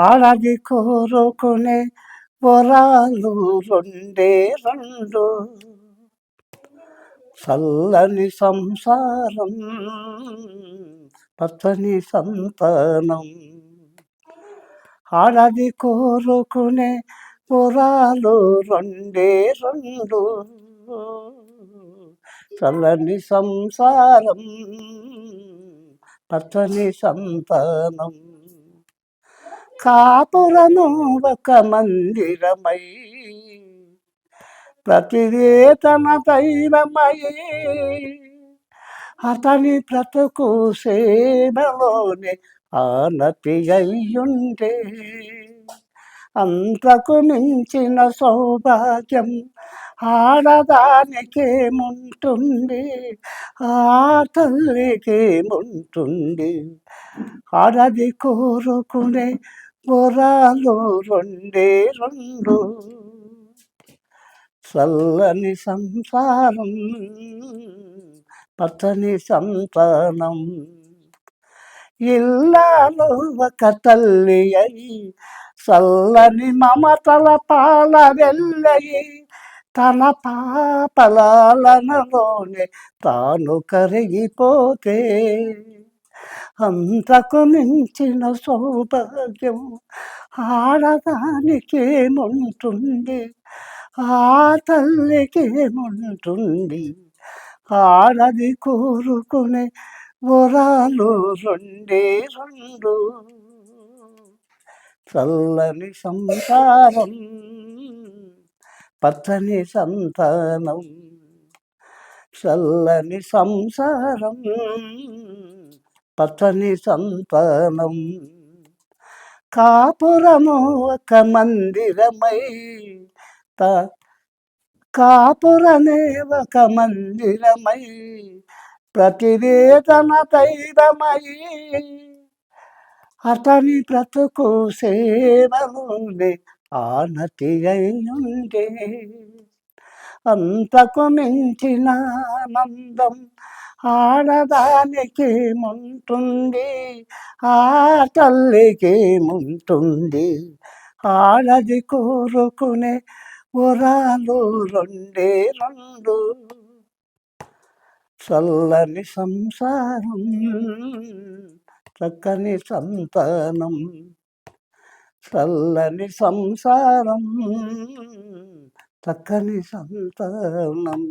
ఆడది కోరుకునే వరాలు రెండే రెండు. చల్లని సంసారం పచ్చని సంతానం. అడవి కోరుకునే వరాలు రెండే రెండు. చల్లని సంసారం పచ్చని సంతానం. కాపురము ఒక మందిరమై ప్రతివేతన దైవమై. అతని బ్రతుకు సేవలోనే ఆనతి అయ్యుండే. అంతకు మించిన సౌభాగ్యం ఆడదానికేముంటుంది? ఆ తల్లికేముంటుంది? ఆడది కోరుకునే పొరాలు రెండే రెండు. చల్లని సంసారం పచ్చని సంతానం. ఇల్లాలు ఒక తల్లి అయి చల్లని మమతల పాల వెళ్ళయి తన పాపలాలనలోనే తాను కరిగిపోతే అంతకు మించిన సౌభాగ్యం ఆడదానికేముంటుంది? ఆ తల్లికేముంటుంది? ఆడది కోరుకునే వరాలు రెండే రెండు. చల్లని సంసారం పచ్చని సంతానం. చల్లని సంసారం. పచ్చని సంతానం. కాపురము ఒక మందిరమై కాపురనే ఒక మందిరమై ప్రతివేదన దైవమై అతని బ్రతుకు సేవలోనే ఆనతి అయ్యుండే అంతకు మించిన ఆనందం ఆడదానికి ముంటుంది ఆ తల్లికేముంటుంది? ఆడది కోరుకునే ఉరాలు రెండే రెండు. చల్లని సంసారం చక్కని సంతానం. చల్లని సంసారం చక్కని సంతానం.